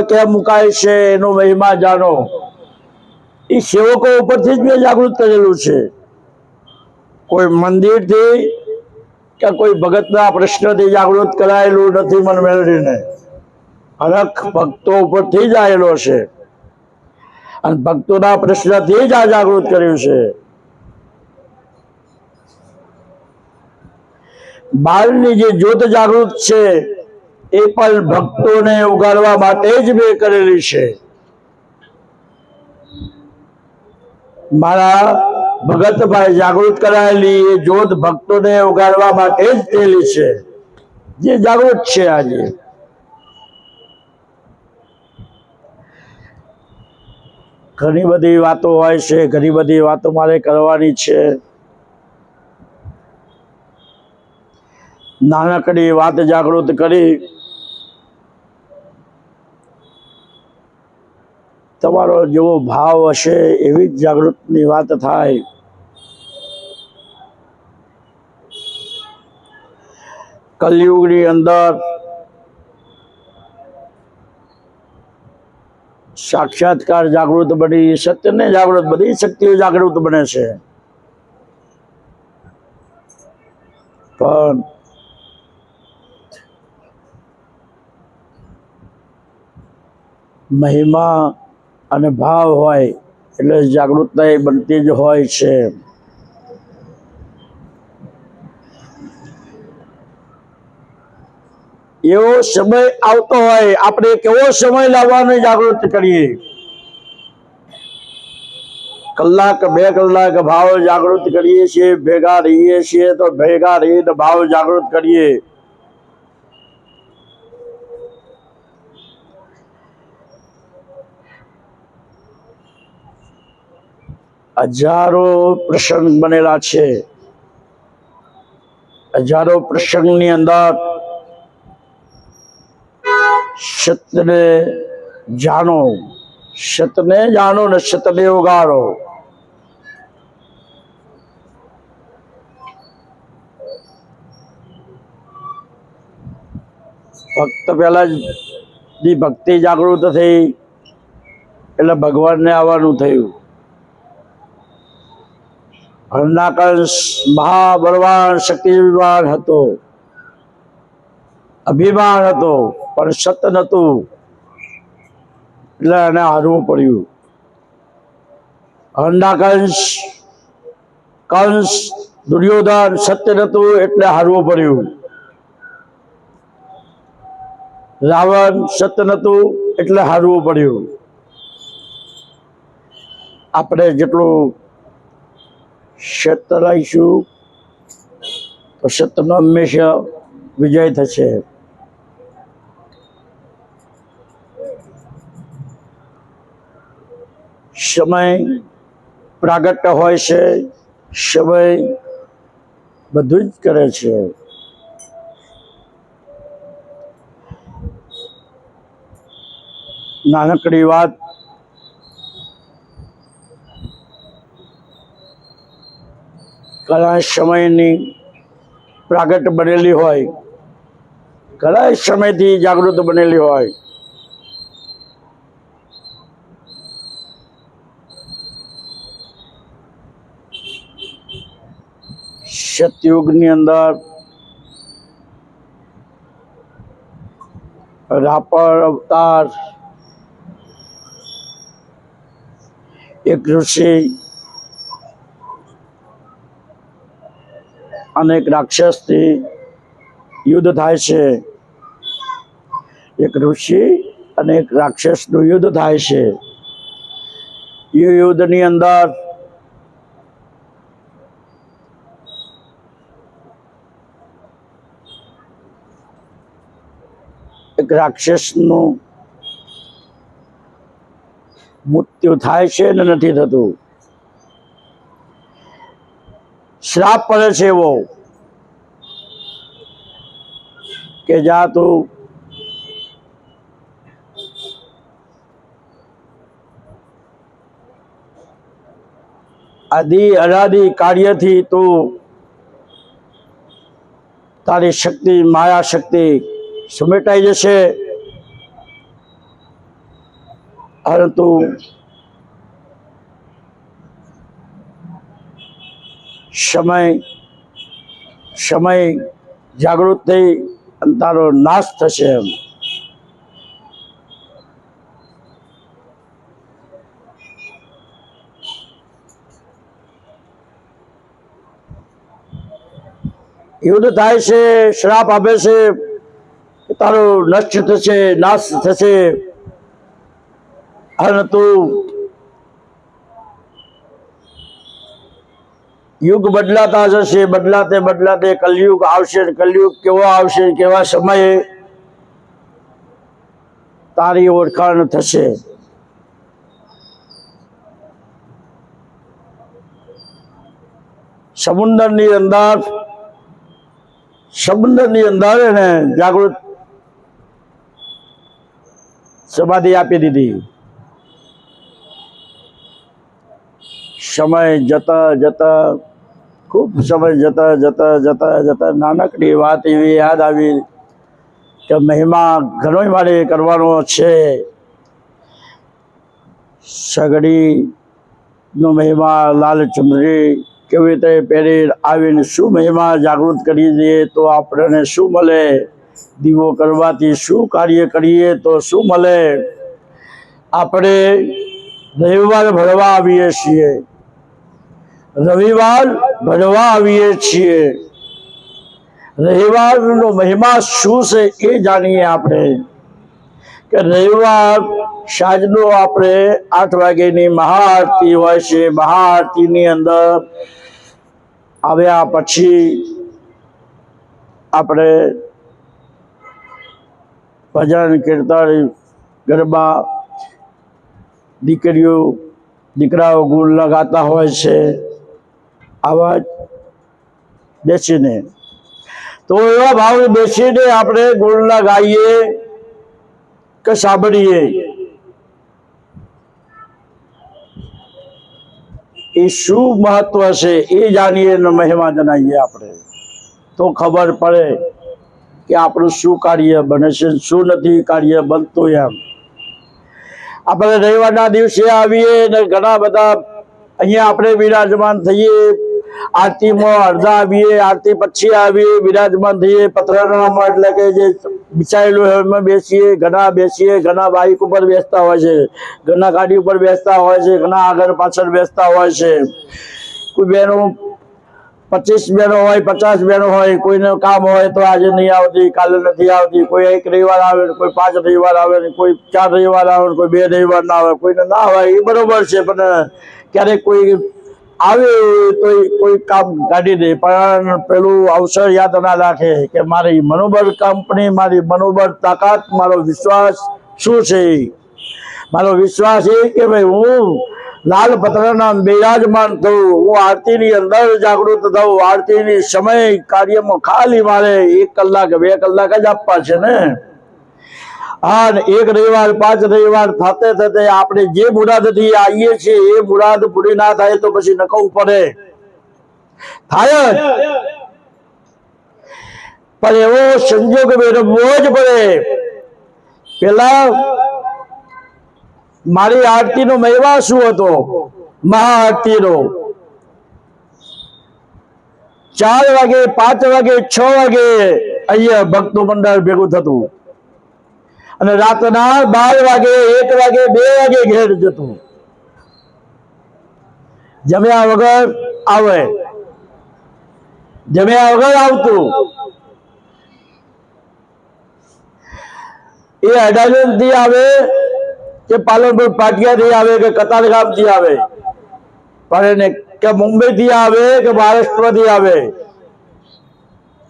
ક્યાં મુકાય છે એનો મહિમા જાણો. એ સેવકો ઉપરથી જ મેં જાગૃત કરેલું છે. કોઈ મંદિરથી કે કોઈ ભગતના પ્રશ્નથી જાગૃત કરાયેલું નથી મન મેળવીને. હરખ ભક્તો ઉપરથી જ આવેલો છે. અને ભક્તોના પ્રશ્નથી જ આ જાગૃત કર્યું છે. બાળની જે જ્યોત જાગૃત છે એ પણ ભક્તોને ઉગાડવા માટે જ મેં કરેલી છે. મારા ભગતભાઈ જાગૃત કરાયેલી એ જોત ભક્તોને ઉગાડવા માટે જ થયેલી છે. જે જાગૃત છે આજે. ઘણી બધી વાતો હોય છે, ઘણી બધી વાતો મારે કરવાની છે. નાનકડી વાત જાગૃત કરી તમારો જેવો ભાવ હશે એવી જ જાગૃતની વાત થાય. કલયુગની અંદર સાક્ષાત્કાર જાગૃત બની, સત્યને જાગૃત બધી શક્તિઓ જાગૃત બને છે. પણ મહિમા અને ભાવ હોય એટલે જાગૃતતા એ બનતી જ હોય છે. એવો સમય આવતો હોય, આપણે કેવો સમય લાવવાનો જાગૃત કરીએ? કલાક, બે કલાક ભાવ જાગૃત કરીએ છીએ, ભેગા રહીએ છીએ તો ભેગા રહીને ભાવ જાગૃત કરીએ. હજારો પ્રસંગ બનેલા છે. હજારો પ્રસંગની અંદર સતને જાણો સતને જાણો ને સતને ઉગાડો. ભક્ત પહેલા ભક્તિ જાગૃત થઈ, એટલે ભગવાનને આવવાનું થયું. હરનાકંશ મહાબળવાન શક્તિવાન હતો. અભિમાન હતો, પણ સત્ય નહોતું. એટલે એને હારવું પડ્યું. હરનાકંશ કંસ દુર્યોધન સત્ય નહોતું, એટલે હારવું પડ્યું. રાવણ સત્ય નહોતું, એટલે હારવું પડ્યું. આપણે જેટલું સત્ય લાવીશું તો સત્યનો હંમેશા વિજય થશે. સમય પ્રાગટ્ય હોય છે. સમય બધું જ કરે છે. નાનકડી વાત ઘણા સમયની પ્રાગટ બનેલી હોય. ઘણા સમયથી જાગૃત બનેલી હોય. સતયુગની અંદર રાપર અવતાર, એક ઋષિ અને એક રાક્ષસથી યુદ્ધ થાય છે. એક ઋષિ અને એક રાક્ષસનું યુદ્ધ થાય છે. એ યુદ્ધની અંદર એક રાક્ષસનું મૃત્યુ થાય છે ને નથી થતું. શ્રાપ પડે છે એવો કે જા તું આદિ અનાદિ કાર્યથી તું તારી શક્તિ, માયા શક્તિ સમેટાઈ જશે. પરંતુ સમય સમય જાગૃત થઈ અને તારો નાશ થશે એમ. યુદ્ધ થાય છે, શ્રાપ આપે છે તારું નષ્ટ થશે, નાશ થશે. અને તું યુગ બદલાતા જશે, બદલાતે બદલાતે કલયુગ આવશે કલયુગ કેવો આવશે કેવા સમયે તારી ઓળખાણ થશે. સમુદ્રની અંદર સમુદ્રની અંદર એને જાગૃત સમાધિ આપી દીધી. સમય જતા જતા ખૂબ સમય જતા જતા જતા જતા નાનકડી વાત એવી યાદ આવી કે મહિમા ઘણો મારે કરવાનો છે. સગડી નો મહિમા લાલચંદ્રી કેવી રીતે પહેરી આવીને શું મહિમા જાગૃત કરી દઈએ તો આપણને શું મળે? દીવો કરવાથી શું કાર્ય કરીએ તો શું મળે? આપણે રવિવાર ભરવા આવીએ છીએ. રવિવાર ભરવા આવીએ છીએ. રવિવારનો મહિમા શું છે એ જાણીએ આપણે. કે રવિવાર સાંજનો આપણે આઠ વાગ્યાની મહાઆરતી હોય છે. મહાઆરતીની અંદર આવ્યા પછી આપણે ભજન, કીર્તન, ગરબા દીકરીઓ, દીકરાઓ ગુણ લગાતા હોય છે. આવા બેસીને. તો એવા ભાવ બેસીને આપણે ગુણ ગાઈએ કે સાંભળીએ. એ શું મહત્વ છે એ જાણીએ ને મહિમા જણાવીએ આપણે. તો ખબર પડે કે આપણું શું કાર્ય બને છે ને શું નથી કાર્ય બનતું એમ. આપણે રવિવારના દિવસે આવીએ ને ઘણા બધા અહીંયા આપણે બિરાજમાન થઈએ. આરતીમાં અડધા આવીએ, આરતી પછી આવીએ, બિરાજમાન થઈએ, પથરાણામાં એટલે કે જે બિછાયેલું એમાં બેસીએ, ઘણા બેસીએ, ઘણા બાઇક ઉપર બેસતા હોય છે, ઘણા ગાડી ઉપર બેસતા હોય છે, ઘણા આગળ પાછળ બેસતા હોય છે. કોઈ બહેનો પચીસ બહેનો હોય, પચાસ બહેનો હોય, કોઈને કામ હોય તો આજે નહીં આવતી, કાલે નથી આવતી, કોઈ એક રવિવાર આવે, કોઈ પાંચ રવિવાર આવે, કોઈ ચાર રવિવાર આવે, કોઈ બે રવિવાર ના આવે, કોઈને ના હોય, એ બરોબર છે, પણ ક્યારેક કોઈ આવે તો કોઈ કામ કાઢી દે, પણ પેલું અવસર યાદ ના રાખે કે મારી મનોબળ કંપની, મારી મનોબળ તાકાત, મારો વિશ્વાસ શું છે? મારો વિશ્વાસ એ કે ભાઈ હું લાલ પત્રના બિરાજમાન થઉં, હું આરતીની અંદર જાગૃત થઉં, આરતીની સમય કાર્યમાં ખાલી મારે એક કલાક, બે કલાક જ આપવા છે ને? હા એક રવિવાર, પાંચ રવિવાર થતે થતે આપણે જે મુરાદથી આવીએ છીએ, એ મુરાદ પૂરી ના થાય તો પછી નખવું પડે. થાય પણ એવો સંજોગ મેળવવો જ પડે. પેલા મારી આરતીનો મહિમા શું હતો? મહાઆરતીનો. ચાર વાગે, પાંચ વાગે, છ વાગે અહીંયા ભક્તો મંડળ ભેગું થતું. અને રાતના બાર વાગે, એક વાગે, બે વાગે ઘેર જતું. જમ્યા વગર આવે. જમ્યા વગર આવતું. એ અડાજણથી આવે કે પાલનપુર પાટિયા થી આવે કે કતારગામથી આવે. પણ એને કે મુંબઈ થી આવે કે મહારાષ્ટ્રથી આવે.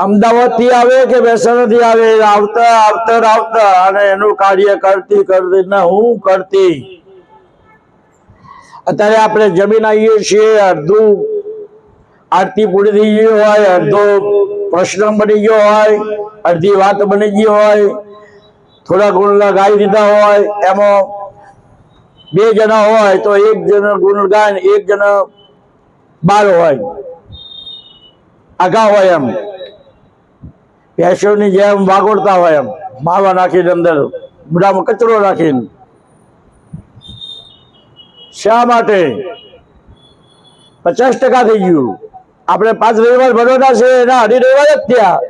અમદાવાદથી આવે કે મહેસાણા થી આવે આવતા આવતા આવતા. અને એનું કાર્ય કરતી કરતી, ને હું કરતી. અત્યારે આપણે જમીન આવીએ છીએ, અડધું આરતી પૂરી થઈ ગઈ હોય, અડધો પ્રશ્ન બની ગયો હોય, અડધી વાત બની ગઈ હોય, થોડા ગુણ ગાઈ દીધા હોય, એમાં બે જણા હોય તો એક જણ ગુણ ગાય એક જણ બાર હોય. આગા હોય એમ. ભેંસોની જેમ વાગોડતા હોય એમ. માવા નાખીને અંદર બુડામાં કચરો નાખીને. શા માટે? પચાસ ટકા થઈ ગયું. આપણે પાંચ રવિવાર ભરવાના છે, એના અઢી રવિવાર જ થયા.